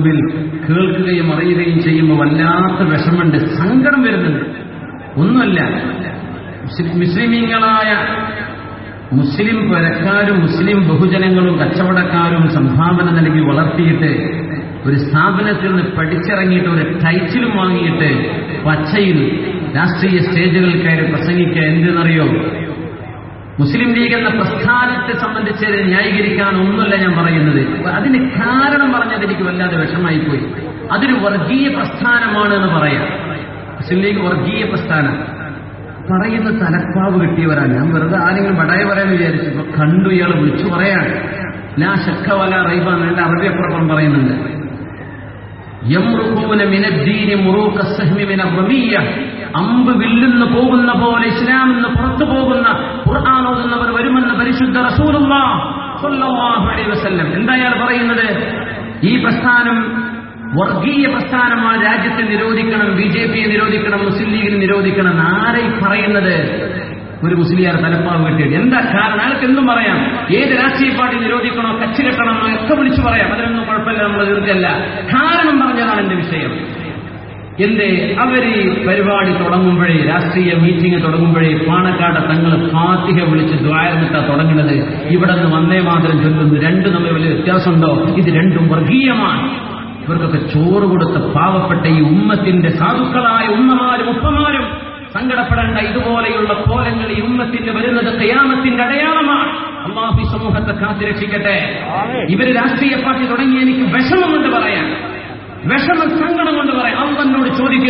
മുമ്പിൽ കേൾക്കുകയും അറിയുകയും ചെയ്യുമ്പോൾ വല്ലാത്ത വിഷമുണ്ട് സങ്കടം വരുന്നുണ്ട്. ഒന്നുമല്ല മുസ്ലിം- മുസ്ലിമീങ്ങളായ മുസ്ലിം പരക്കാരും മുസ്ലിം ബഹുജനങ്ങളും കച്ചവടക്കാരും സംഭാവന നൽകി വളർത്തിയിട്ട് ഒരു സ്ഥാപനത്തിൽ നിന്ന് പഠിച്ചിറങ്ങിയിട്ട് ഒരു ടൈറ്റിലും വാങ്ങിയിട്ട് പച്ചയിൽ രാഷ്ട്രീയ സ്റ്റേജുകൾ കയറി പ്രസംഗിക്കുക എന്തെന്നറിയോ? മുസ്ലിം ലീഗ് എന്ന പ്രസ്ഥാനത്തെ സംബന്ധിച്ച് ന്യായീകരിക്കാൻ ഒന്നുമല്ല ഞാൻ പറയുന്നത്. അതിന് കാരണം പറഞ്ഞത് എനിക്ക് വല്ലാതെ വിഷമായി പോയി അതൊരു വർഗീയ പ്രസ്ഥാനമാണ് എന്ന് പറയാം. മുസ്ലിം ലീഗ് വർഗീയ പ്രസ്ഥാനം. പറയുന്ന തലപ്പാവ് കിട്ടിയവരാണ്. ഞാൻ വെറുതെ ആരെങ്കിലും വടയെ പറയാൻ വിചാരിച്ചു. കണ്ടു ഇയാൾ വിളിച്ചു പറയാണ്. ലാ ശക്ക വല റൈബ എന്നെ അറബിയപ്പുറം പറയുന്നുണ്ട്. അമ്പ് വില്ലുന്ന് പോകുന്ന പോലെ ഇസ്ലാമിൽ നിന്ന് പുറത്തു പോകുന്ന ഖുർആൻ ഓതുന്നവർ വരുമെന്ന് പരിശുദ്ധ റസൂലുള്ള വസല്ലം. എന്താ അയാൾ പറയുന്നത്? ഈ പ്രസ്ഥാനം വർഗീയ പ്രസ്ഥാനമാണ്. രാജ്യത്തെ നിരോധിക്കണം ബി ജെ പിയെ നിരോധിക്കണം മുസ്ലിം ലീഗിനെ നിരോധിക്കണം. ആരെ പറയുന്നത്? ഒരു മുസ്ലിയാർ തലപ്പാവ് കിട്ടിയത്. എന്താ കാരണം? അയാൾക്ക് എന്തും പറയാം. ഏത് രാഷ്ട്രീയ പാർട്ടി നിരോധിക്കണോ കച്ചി കെട്ടണം എന്നോ ഒക്കെ വിളിച്ചു പറയാം. അതിനൊന്നും കുഴപ്പമില്ല നമ്മൾ തീർച്ചയല്ല കാരണം പറഞ്ഞതാണ് എന്റെ വിഷയം. എന്തേ അവർ പരിപാടി തുടങ്ങുമ്പോഴേ രാഷ്ട്രീയ മീറ്റിംഗ് തുടങ്ങുമ്പോഴേ പാണക്കാട് തങ്ങൾ ഫാത്തിഹ വിളിച്ച് ദ്വാരമിട്ടാ തുടങ്ങുന്നത് ഇവിടെ നിന്ന് വന്നേ മാത്രം ചൊല്ലുന്നു. രണ്ടും തമ്മിൽ വലിയ വ്യത്യാസമുണ്ടോ? ഇത് രണ്ടും വർഗീയമാണ്. ഇവർക്കൊക്കെ ചോറ് കൊടുത്ത പാവപ്പെട്ട ഈ ഉമ്മത്തിന്റെ സാധുക്കളായ ഉമ്മമാരും ഉപ്പമാരും സങ്കടപ്പെടേണ്ട ഇതുപോലെയുള്ള കോലങ്ങൾ ഈ ഉമ്മത്തിന് വരുന്നത് കയാമത്തിന്റെ അടയാളമാണ്. അള്ളാഹു ഈ സമൂഹത്തെ കാത്തിരക്ഷിക്കട്ടെ. ഇവർ രാഷ്ട്രീയ പാർട്ടി തുടങ്ങി എനിക്ക് വിഷമം സങ്കടം കൊണ്ട് പറയാം വിഷമ ചോദിക്കും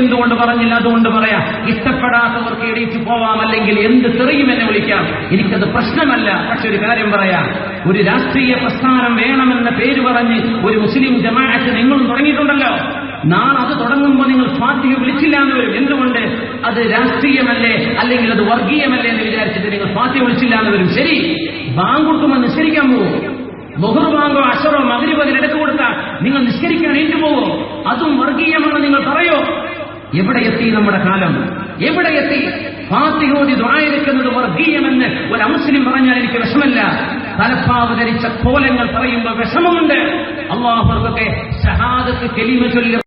എന്തുകൊണ്ട് പറഞ്ഞില്ല? അതുകൊണ്ട് പറയാം. ഇഷ്ടപ്പെടാത്തവർക്ക് എണീറ്റ് പോവാം. അല്ലെങ്കിൽ എന്ത് തെറിയും എന്നെ വിളിക്കാം. എനിക്കത് പ്രശ്നമല്ല. പക്ഷെ ഒരു കാര്യം പറയാം. ഒരു രാഷ്ട്രീയ പ്രസ്ഥാനം വേണമെന്ന പേര് പറഞ്ഞ് ഒരു മുസ്ലിം ജമാഅത്ത് നിങ്ങളും തുടങ്ങിയിട്ടുണ്ടല്ലോ. നാളെ അത് തുടങ്ങുമ്പോൾ നിങ്ങൾ ഫാത്തിഹ വിളിച്ചില്ല എന്ന് വരും. എന്തുകൊണ്ട്? അത് രാഷ്ട്രീയമല്ലേ? അല്ലെങ്കിൽ അത് വർഗീയമല്ലേ എന്ന് വിചാരിച്ചിട്ട് നിങ്ങൾ ഫാത്തിഹ വിളിച്ചില്ല എന്ന് വരും. ശരി. ബാങ്ക് കൊടുക്കുമ്പോൾ നിശ്ചരിക്കാൻ പോകും ബഹുർബാങ്കോ അഷറോ മകരിബോ എടുത്തു കൊടുത്താൽ നിങ്ങൾ നിഷ്കരിക്കാൻ ഏറ്റുപോകും അതും വർഗീയമെന്ന് നിങ്ങൾ പറയോ? എവിടെ എത്തി നമ്മുടെ കാലം? എവിടെ എത്തി? ഫാത്തിഹോദി ദ്വായിരിക്കുന്നത് വർഗീയമെന്ന് ഒരു അമുസ്ലിം പറഞ്ഞാൽ എനിക്ക് വിഷമല്ല. തലപ്പാവ് ധരിച്ച കോലങ്ങൾ പറയുമ്പോൾ വിഷമമുണ്ട്. അള്ളാഹുർക്കൊക്കെ ഷഹാദത്ത് കെലിമ ചൊല്ലി